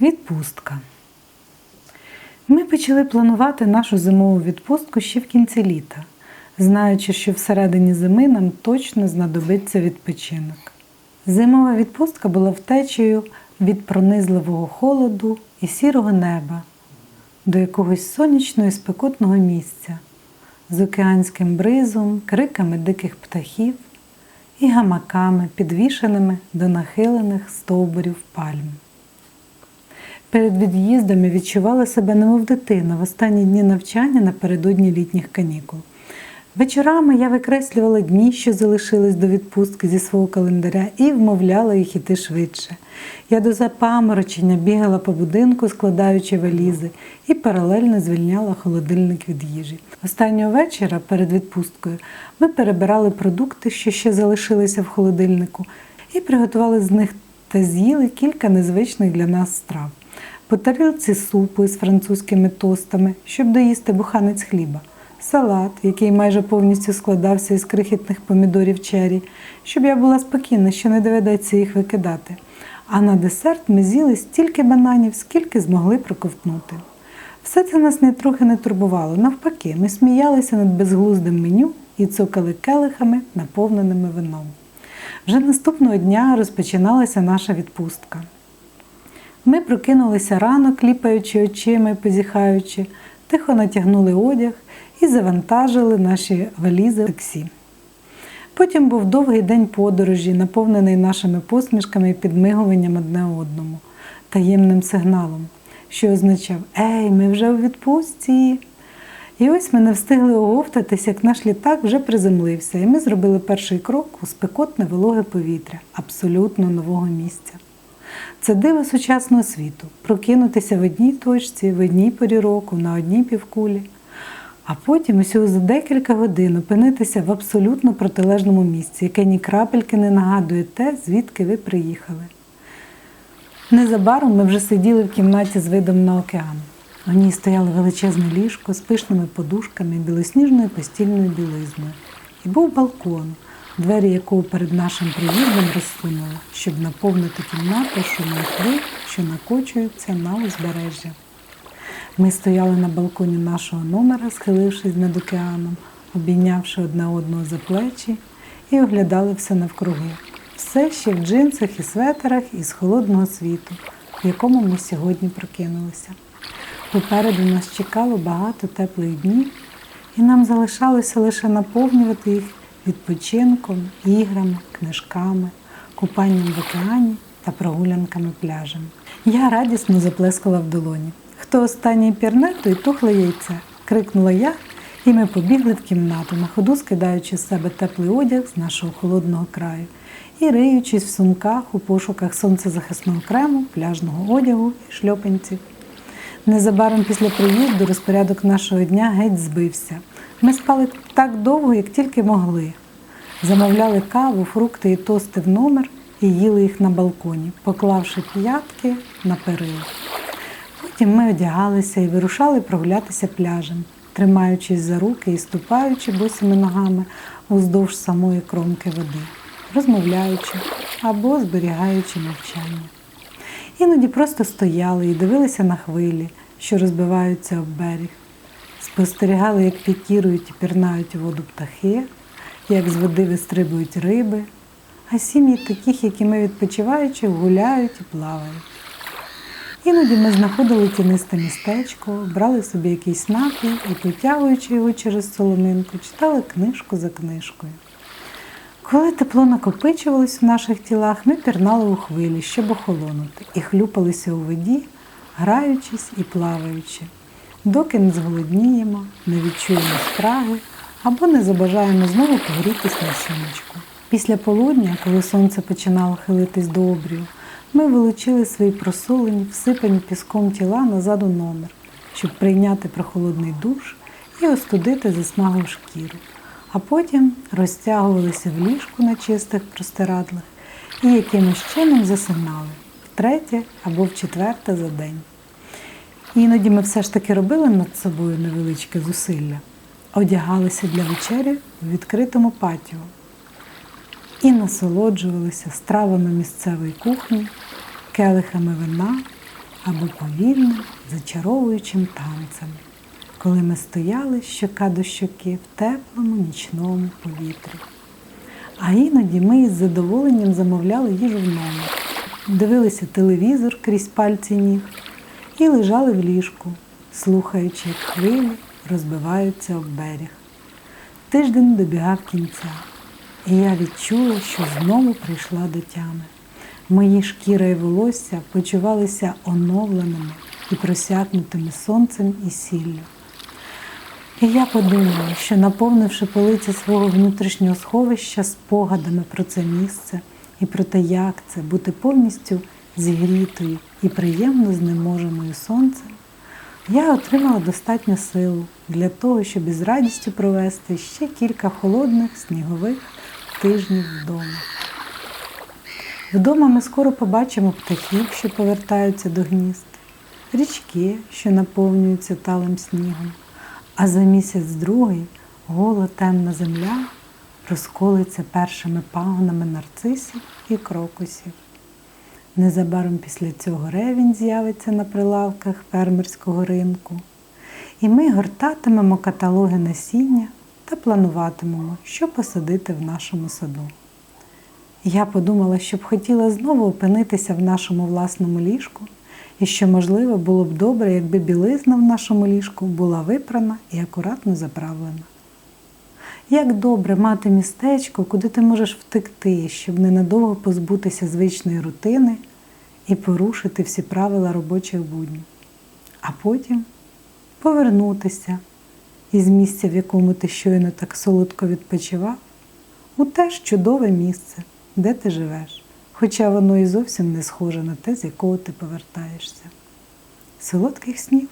Відпустка. Ми почали планувати нашу зимову відпустку ще в кінці літа, знаючи, що всередині зими нам точно знадобиться відпочинок. Зимова відпустка була втечею від пронизливого холоду і сірого неба до якогось сонячного і спекотного місця з океанським бризом, криками диких птахів і гамаками, підвішеними до нахилених стовбурів пальм. Перед від'їздом я відчувала себе немов дитина в останні дні навчання напередодні літніх канікул. Вечорами я викреслювала дні, що залишились до відпустки зі свого календаря, і вмовляла їх іти швидше. Я до запаморочення бігала по будинку, складаючи валізи, і паралельно звільняла холодильник від їжі. Останнього вечора перед відпусткою ми перебирали продукти, що ще залишилися в холодильнику, і приготували з них та з'їли кілька незвичних для нас страв. По тарілці супу із французькими тостами, щоб доїсти буханець хліба, салат, який майже повністю складався із крихітних помідорів чері, щоб я була спокійна, що не доведеться їх викидати. А на десерт ми з'їли стільки бананів, скільки змогли проковтнути. Все це нас нітрохи не турбувало. Навпаки, ми сміялися над безглуздим меню і цокали келихами, наповненими вином. Вже наступного дня розпочиналася наша відпустка. Ми прокинулися рано, кліпаючи очима і позіхаючи, тихо натягнули одяг і завантажили наші валізи в таксі. Потім був довгий день подорожі, наповнений нашими посмішками і підмигуванням одне одному, таємним сигналом, що означав Ей, ми вже у відпустці. І ось ми не встигли оговтатись, як наш літак вже приземлився, і ми зробили перший крок у спекотне вологе повітря абсолютно нового місця. Це диво сучасного світу прокинутися в одній точці, в одній порі року, на одній півкулі, а потім усього за декілька годин опинитися в абсолютно протилежному місці, яке ні крапельки не нагадує те, звідки ви приїхали. Незабаром ми вже сиділи в кімнаті з видом на океан. У ній стояло величезне ліжко з пишними подушками білосніжною постільною білизною. І був балкон, двері якого перед нашим приїздом розсунули, щоб наповнити кімнату шумом хвиль, що накочуються на узбережжя. Ми стояли на балконі нашого номера, схилившись над океаном, обійнявши одне одного за плечі, і оглядали все навкруги. Все ще в джинсах і светерах із холодного світу, в якому ми сьогодні прокинулися. Попереду нас чекало багато теплих днів, і нам залишалося лише наповнювати їх відпочинком, іграми, книжками, купанням в океані та прогулянками пляжем. Я радісно заплескала в долоні. Хто останній пірне, той тухле яйце, крикнула я, і ми побігли в кімнату, на ходу скидаючи з себе теплий одяг з нашого холодного краю і риючись в сумках у пошуках сонцезахисного крему, пляжного одягу і шльопанців. Незабаром після приїзду розпорядок нашого дня геть збився. Ми спали так довго, як тільки могли. Замовляли каву, фрукти і тости в номер і їли їх на балконі, поклавши п'ятки на перила. Потім ми одягалися і вирушали прогулятися пляжем, тримаючись за руки і ступаючи босими ногами уздовж самої кромки води, розмовляючи або зберігаючи мовчання. Іноді просто стояли і дивилися на хвилі, що розбиваються об берег. Спостерігали, як пікірують і пірнають воду птахи, як з води вистрибують риби, а сім'ї таких, як і ми відпочиваючи, гуляють і плавають. Іноді ми знаходили тінисте містечко, брали собі якийсь напій і, потягуючи його через соломинку, читали книжку за книжкою. Коли тепло накопичувалось в наших тілах, ми пірнали у хвилі, щоб охолонути, і хлюпалися у воді, граючись і плаваючи, доки не зголодніємо, не відчуємо спраги або не забажаємо знову погрітись на сонечку. Після полудня, коли сонце починало хилитись до обрію, ми вилучили свої просолені, всипані піском тіла назад у номер, щоб прийняти прохолодний душ і остудити засмаглу шкіру а потім розтягувалися в ліжку на чистих простирадлах і якимось чином засинали втретє або в четверте за день. Іноді ми все ж таки робили над собою невеличке зусилля, одягалися для вечері в відкритому патіо і насолоджувалися стравами місцевої кухні, келихами вина або повільним, зачаровуючим танцем, коли ми стояли щока до щоки в теплому нічному повітрі. А іноді ми із задоволенням замовляли їжу в номер, дивилися телевізор крізь пальці ніг і лежали в ліжку, слухаючи, як хвилі розбиваються об берег. Тиждень добігав кінця, і я відчула, що знову прийшла до тями. Мої шкіра і волосся почувалися оновленими і просякнутими сонцем і сіллю. І я подумала, що наповнивши полиці свого внутрішнього сховища спогадами про це місце і про те, як це бути повністю зігрітою і приємно знеможеною сонцем, я отримала достатньо сил для того, щоб із радістю провести ще кілька холодних снігових тижнів вдома. Вдома ми скоро побачимо птахів, що повертаються до гнізд, річки, що наповнюються талим снігом, а за місяць другий гола темна земля розколиться першими пагонами нарцисів і крокусів. Незабаром після цього ревінь з'явиться на прилавках фермерського ринку, і ми гортатимемо каталоги насіння та плануватимемо, що посадити в нашому саду. Я подумала, що б хотіла знову опинитися в нашому власному ліжку, і що, можливо, було б добре, якби білизна в нашому ліжку була випрана і акуратно заправлена. Як добре мати містечко, куди ти можеш втекти, щоб ненадовго позбутися звичної рутини і порушити всі правила робочих буднів, а потім повернутися із місця, в якому ти щойно так солодко відпочивав, у те ж чудове місце, де ти живеш, хоча воно і зовсім не схоже на те, з якого ти повертаєшся. Солодких снів!